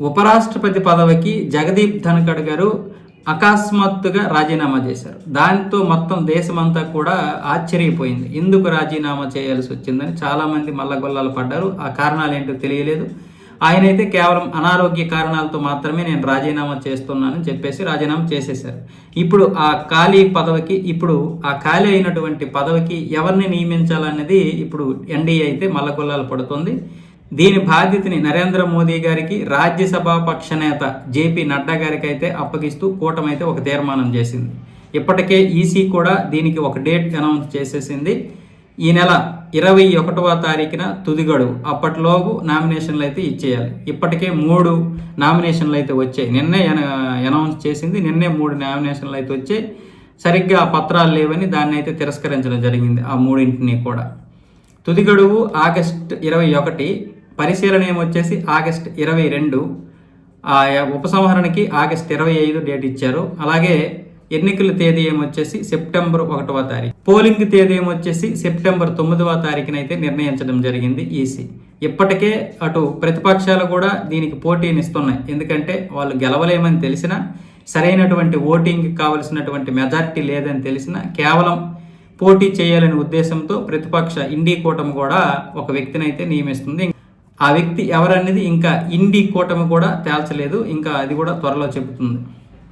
ఉపరాష్ట్రపతి పదవికి జగదీప్ ధన్కడ్ గారు అకస్మాత్తుగా రాజీనామా చేశారు. దాంతో మొత్తం దేశమంతా కూడా ఆశ్చర్యపోయింది. ఎందుకు రాజీనామా చేయాల్సి వచ్చిందని చాలామంది మల్లగొల్లాలు పడ్డారు. ఆ కారణాలు ఏంటో తెలియలేదు. ఆయనైతే కేవలం అనారోగ్య కారణాలతో మాత్రమే నేను రాజీనామా చేస్తున్నానని చెప్పేసి రాజీనామా చేసేశారు. ఇప్పుడు ఆ ఖాళీ పదవికి ఇప్పుడు ఆ ఖాళీ అయినటువంటి పదవికి ఎవరిని నియమించాలన్నది ఇప్పుడు ఎన్డీఏ అయితే మల్లగొల్లాలు పడుతుంది. దీని బాధ్యతని నరేంద్ర మోదీ గారికి రాజ్యసభ పక్ష నేత జేపీ నడ్డా గారికి అయితే అప్పగిస్తూ కూటమైతే ఒక తీర్మానం చేసింది. ఇప్పటికే ఈసీ కూడా దీనికి ఒక డేట్ అనౌన్స్ చేసేసింది. ఈ నెల ఇరవై ఒకటవ తారీఖున తుది గడువు అప్పటిలోపు నామినేషన్లు అయితే ఇచ్చేయాలి. ఇప్పటికే మూడు నామినేషన్లు అయితే వచ్చాయి. నిన్నే అనౌన్స్ చేసింది. నిన్నే మూడు నామినేషన్లు అయితే వచ్చాయి. సరిగ్గా పత్రాలు లేవని దాన్ని అయితే తిరస్కరించడం జరిగింది ఆ మూడింటిని కూడా. తుది గడువు ఆగస్ట్ ఇరవై ఒకటి పరిశీలన ఏమొచ్చేసి ఆగస్ట్ ఇరవై రెండు ఆ ఉపసంహరణకి ఆగస్ట్ ఇరవై ఐదు డేట్ ఇచ్చారు. అలాగే ఎన్నికల తేదీ ఏమొచ్చేసి సెప్టెంబర్ ఒకటవ తారీఖు. పోలింగ్ తేదీ ఏమొచ్చేసి సెప్టెంబర్ తొమ్మిదవ తారీఖునైతే నిర్ణయించడం జరిగింది ఈసీ. ఇప్పటికే అటు ప్రతిపక్షాలు కూడా దీనికి పోటీనిస్తున్నాయి. ఎందుకంటే వాళ్ళు గెలవలేమని తెలిసినా సరైనటువంటి ఓటింగ్ కావలసినటువంటి మెజారిటీ లేదని తెలిసినా కేవలం పోటీ చేయాలనే ఉద్దేశంతో ప్రతిపక్ష ఇండీ కూటమి కూడా ఒక వ్యక్తిని అయితే నియమిస్తుంది. ఆ వ్యక్తి ఎవరనేది ఇంకా ఇండి కూటమి కూడా తేల్చలేదు. ఇంకా అది కూడా త్వరలో చెబుతుంది.